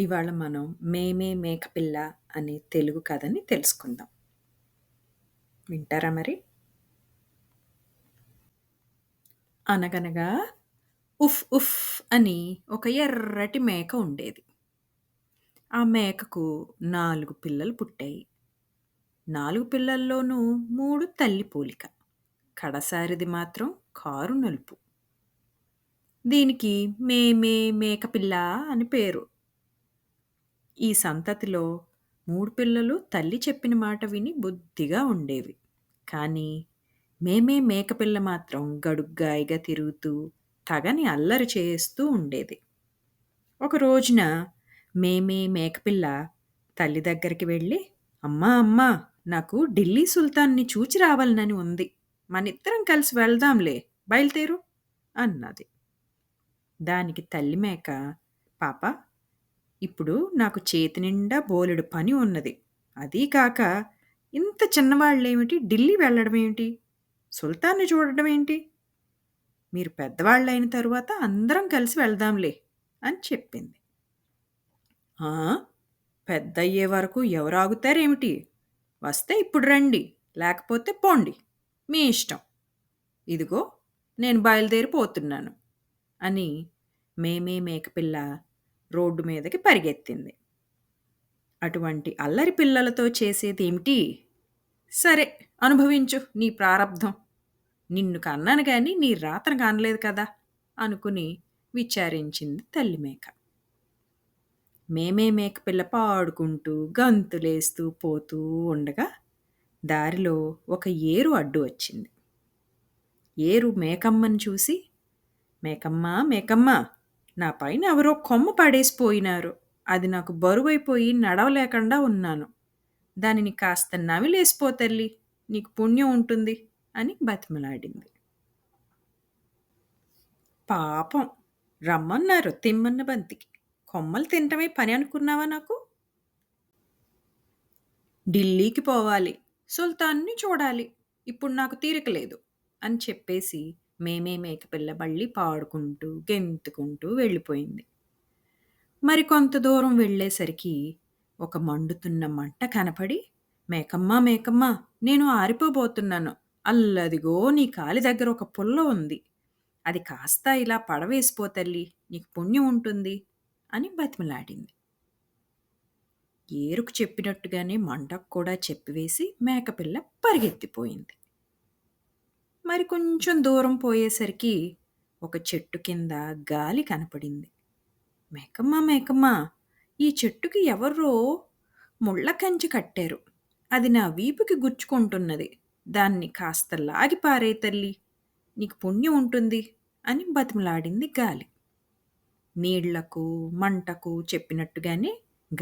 ఇవాళ మనం 'మేమే మేకపిల్ల' అనే తెలుగు కథని తెలుసుకుందాం. వింటారా మరి? అనగనగా ఉఫ్ ఉఫ్ అని ఒక ఎర్రటి మేక ఉండేది. ఆ మేకకు నాలుగు పిల్లలు పుట్టాయి. నాలుగు పిల్లల్లోనూ మూడు తల్లి పోలిక. కడసారిది మాత్రం కారు నలుపు. దీనికి మేమే మేకపిల్ల అని పేరు. ఈ సంతతిలో మూడు పిల్లలు తల్లి చెప్పిన మాట విని బుద్ధిగా ఉండేవి. కానీ మేమే మేకపిల్ల మాత్రం గడుగ్గాయిగా తిరుగుతూ, తగని అల్లరి చేస్తూ ఉండేది. ఒక రోజున మేమే మేకపిల్ల తల్లి దగ్గరికి వెళ్ళి, అమ్మా అమ్మా నాకు ఢిల్లీ సుల్తాన్ని చూచి రావాలనని ఉంది. మనిద్దరం కలిసి వెళ్దాంలే బయలుదేరు అన్నది. దానికి తల్లి మేక పాప ఇప్పుడు నాకు చేతి నిండా బోలెడు పని ఉన్నది. అదీ కాక ఇంత చిన్నవాళ్ళేమిటి ఢిల్లీ వెళ్ళడమేమిటి? సుల్తాన్ని చూడడమేంటి? మీరు పెద్దవాళ్ళైన తరువాత అందరం కలిసి వెళ్దాంలే అని చెప్పింది. పెద్ద పెద్దయ్యే వరకు ఎవరు ఆగుతారేమిటి? వస్తే ఇప్పుడు రండి లేకపోతే పోండి మీ ఇష్టం. ఇదిగో నేను బయలుదేరిపోతున్నాను అని మేమే మేకపిల్ల రోడ్డు మీదకి పరిగెత్తింది. అటువంటి అల్లరి పిల్లలతో చేసేదేమిటి? సరే అనుభవించు నీ ప్రారబ్ధం. నిన్ను కన్నాను కానీ నీ రాత్ర కానలేదు కదా అనుకుని విచారించింది తల్లి మేక. మేమే మేక పిల్ల పాడుకుంటూ గంతులేస్తూ పోతూ ఉండగా దారిలో ఒక ఏరు అడ్డు వచ్చింది. ఏరు మేకమ్మని చూసి మేకమ్మ మేకమ్మ నా పైన ఎవరో కొమ్మ పడేసిపోయినారు. అది నాకు బరువైపోయి నడవలేకుండా ఉన్నాను. దానిని కాస్త నవిలేసిపో తల్లి నీకు పుణ్యం ఉంటుంది అని బతిమలాడింది. పాపం రమ్మన్నారు తిమ్మన్న బంతికి. కొమ్మలు తినటమే పని అనుకున్నావా నాకు? ఢిల్లీకి పోవాలి. సుల్తాన్ని చూడాలి. ఇప్పుడు నాకు తీరిక లేదు అని చెప్పేసి మేమే మేకపిల్ల మళ్ళీ పాడుకుంటూ, గెంతుకుంటూ వెళ్ళిపోయింది. మరి కొంత దూరం వెళ్ళేసరికి ఒక మండుతున్న మంట కనపడి మేకమ్మ మేకమ్మ నేను ఆరిపోబోతున్నాను. అల్లదిగో నీ కాలి దగ్గర ఒక పుల్ల ఉంది. అది కాస్త ఇలా పడవేసిపో తల్లి నీకు పుణ్యం ఉంటుంది అని బతిమలాడింది. ఏరుకు చెప్పినట్టుగానే మంటకు కూడా చెప్పివేసి మేకపిల్ల పరిగెత్తిపోయింది. మరి కొంచెం దూరం పోయేసరికి ఒక చెట్టు కింద గాలి కనపడింది. మేకమ్మ మేకమ్మ ఈ చెట్టుకి ఎవరో ముళ్ళ కంచి కట్టారు. అది నా వీపుకి గుచ్చుకుంటున్నది. దాన్ని కాస్త లాగి పారే తల్లి నీకు పుణ్యం ఉంటుంది అని బతిమలాడింది గాలి. నీళ్ళకు మంటకు చెప్పినట్టుగానే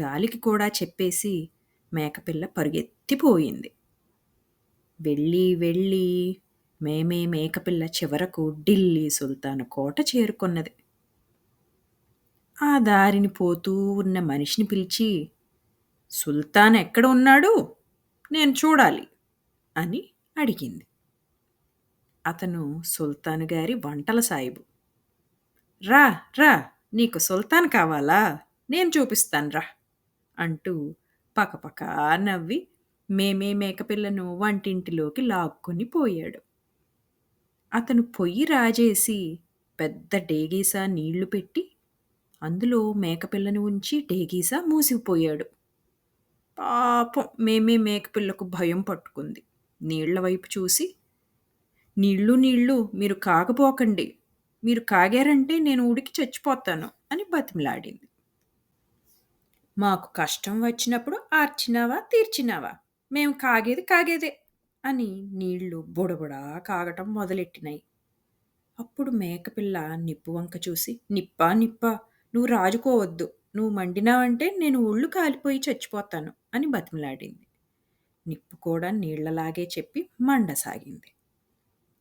గాలికి కూడా చెప్పేసి మేకపిల్ల పరుగెత్తిపోయింది. వెళ్ళి వెళ్ళి మేమే మేకపిల్ల చివరకు ఢిల్లీ సుల్తాను కోట చేరుకున్నది. ఆ దారిని పోతూ ఉన్న మనిషిని పిలిచి సుల్తాన్ ఎక్కడ ఉన్నాడు? నేను చూడాలి అని అడిగింది. అతను సుల్తాను గారి వంటల సాయిబు. రా రా నీకు సుల్తాన్ కావాలా? నేను చూపిస్తాను రా అంటూ పకపకా నవ్వి మేమే మేకపిల్లను వంటింటిలోకి లాక్కొని పోయాడు. అతను పొయ్యి రాజేసి పెద్ద డేగీసా నీళ్ళు పెట్టి అందులో మేకపిల్లను ఉంచి డేగీసా మూసిపోయాడు. పాపం మేమే మేకపిల్లకు భయం పట్టుకుంది. నీళ్ళ వైపు చూసి నీళ్ళు నీళ్ళు మీరు కాగపోకండి. మీరు కాగారంటే నేను ఉడికి చచ్చిపోతాను అని బతిమిలాడింది మాకు కష్టం వచ్చినప్పుడు ఆర్చినావా తీర్చినావా మేము కాగేది కాగేదే అని నీళ్ళు బుడబుడా కాగటం మొదలెట్టినాయి. అప్పుడు మేకపిల్ల నిప్పు వంక చూసి నిప్పా నిప్పా నువ్వు రాజుకోవద్దు. నువ్వు మండినావంటే నేను ఒళ్ళు కాలిపోయి చచ్చిపోతాను అని బతిమలాడింది. నిప్పు కూడా నీళ్ళలాగే చెప్పి మండసాగింది.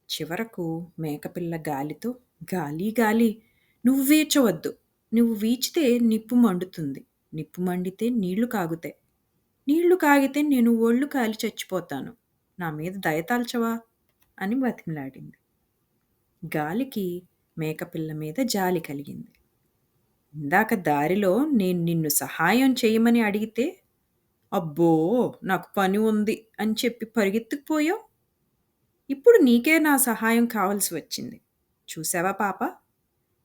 చివరకు మేకపిల్ల గాలితో గాలి గాలి నువ్వు వీచవద్దు. నువ్వు వీచితే నిప్పు మండుతుంది. నిప్పు మండితే నీళ్ళు కాగుతాయి. నీళ్ళు కాగితే నేను ఒళ్ళు కాలి చచ్చిపోతాను. నా మీద దయతాల్చవా అని బతిమలాడింది. గాలికి మేకపిల్ల మీద జాలి కలిగింది. ఇందాక దారిలో నేను నిన్ను సహాయం చేయమని అడిగితే అబ్బో నాకు పని ఉంది అని చెప్పి పరిగెత్తుకుపోయావు? ఇప్పుడు నీకే నా సహాయం కావలసి వచ్చింది. చూసావా పాప?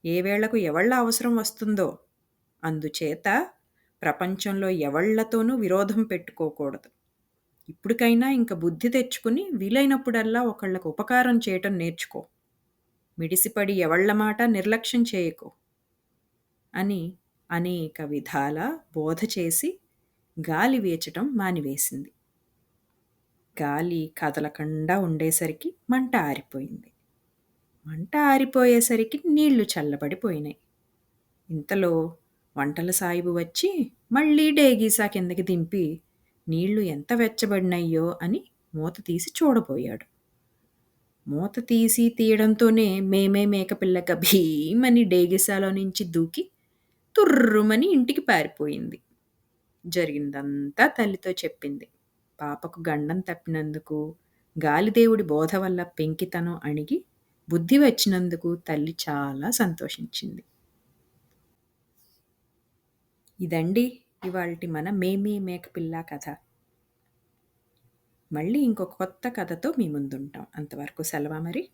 ఏ వేళకు ఎవళ్ళ అవసరం వస్తుందో. అందుచేత ప్రపంచంలో ఎవళ్ళతోనూ విరోధం పెట్టుకోకూడదు. ఇప్పటికైనా ఇంక బుద్ధి తెచ్చుకుని వీలైనప్పుడల్లా ఒకళ్ళకు ఉపకారం చేయటం నేర్చుకో. మిడిసిపడి ఎవళ్ళ మాట నిర్లక్ష్యం చేయకు అని అనేక విధాల బోధ చేసి గాలి వేచటం మానివేసింది. గాలి కదలకుండా ఉండేసరికి మంట ఆరిపోయింది. మంట ఆరిపోయేసరికి నీళ్ళు చల్లబడిపోయినాయి. ఇంతలో వంటల సాయిబు వచ్చి మళ్ళీ డేగీసా కిందకి దింపి నీళ్ళు ఎంత వెచ్చబడినాయో అని మూత తీసి చూడబోయాడు. మూత తీసి తీయడంతోనే మేమే మేకపిల్లక భీమని డేగిసాలో నుంచి దూకి తుర్రుమని ఇంటికి పారిపోయింది. జరిగిందంతా తల్లితో చెప్పింది. పాపకు గండం తప్పినందుకు గాలిదేవుడి బోధ వల్ల పెంకితనం అణిగి బుద్ధి వచ్చినందుకు తల్లి చాలా సంతోషించింది. ఇదండి ఇవాళ మన మేమే మేకపిల్ల కథ. మళ్ళీ ఇంకొక కొత్త కథతో మీ ముందుంటాం. అంతవరకు సెలవా మరి?